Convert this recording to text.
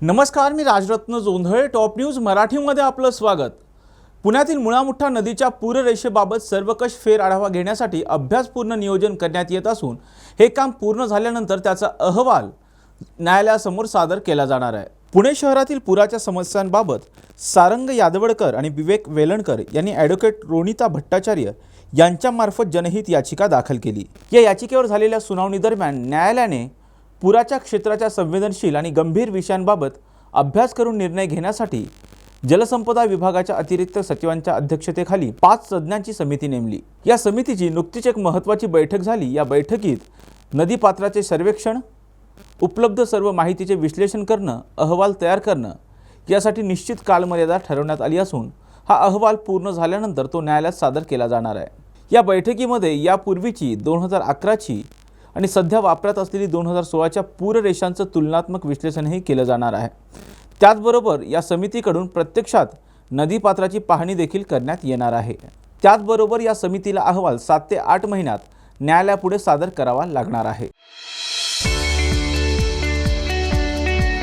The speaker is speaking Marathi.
नमस्कार मी राजरत्न जोंधळे टॉप न्यूज मराठीमध्ये आपलं स्वागत. पुण्यातील मुळामुठा नदीच्या पूररेषेबाबत सर्वकष फेर आढावा घेण्यासाठी अभ्यासपूर्ण नियोजन करण्यात येत असून हे काम पूर्ण झाल्यानंतर त्याचा अहवाल न्यायालयासमोर सादर केला जाणार आहे. पुणे शहरातील पुराच्या समस्यांबाबत सारंग यादवडकर आणि विवेक वेलणकर यांनी ॲडव्होकेट रोनिता भट्टाचार्य यांच्यामार्फत जनहित याचिका दाखल केली. या याचिकेवर झालेल्या सुनावणीदरम्यान न्यायालयाने पुराच्या क्षेत्राच्या संवेदनशील आणि गंभीर विषयांबाबत अभ्यास करून निर्णय घेण्यासाठी जलसंपदा विभागाच्या अतिरिक्त सचिवांच्या अध्यक्षतेखाली पाच तज्ज्ञांची समिती नेमली. या समितीची नुकतीच एक महत्त्वाची बैठक झाली. या बैठकीत नदीपात्राचे सर्वेक्षण उपलब्ध सर्व माहितीचे विश्लेषण करणं अहवाल तयार करणं यासाठी निश्चित कालमर्यादा ठरवण्यात आली असून हा अहवाल पूर्ण झाल्यानंतर तो न्यायालयात सादर केला जाणार आहे. या बैठकीमध्ये यापूर्वीची दोन हजार अकराची आणि सध्या वापरात असलेली दोन हजार सोळाच्या पूररेषांचं तुलनात्मक विश्लेषणही केलं जाणार आहे. त्याचबरोबर या समितीकडून प्रत्यक्षात नदीपात्राची पाहणी देखील करण्यात येणार आहे. त्याचबरोबर या समितीला अहवाल सात ते आठ महिन्यात न्यायालयापुढे सादर करावा लागणार आहे.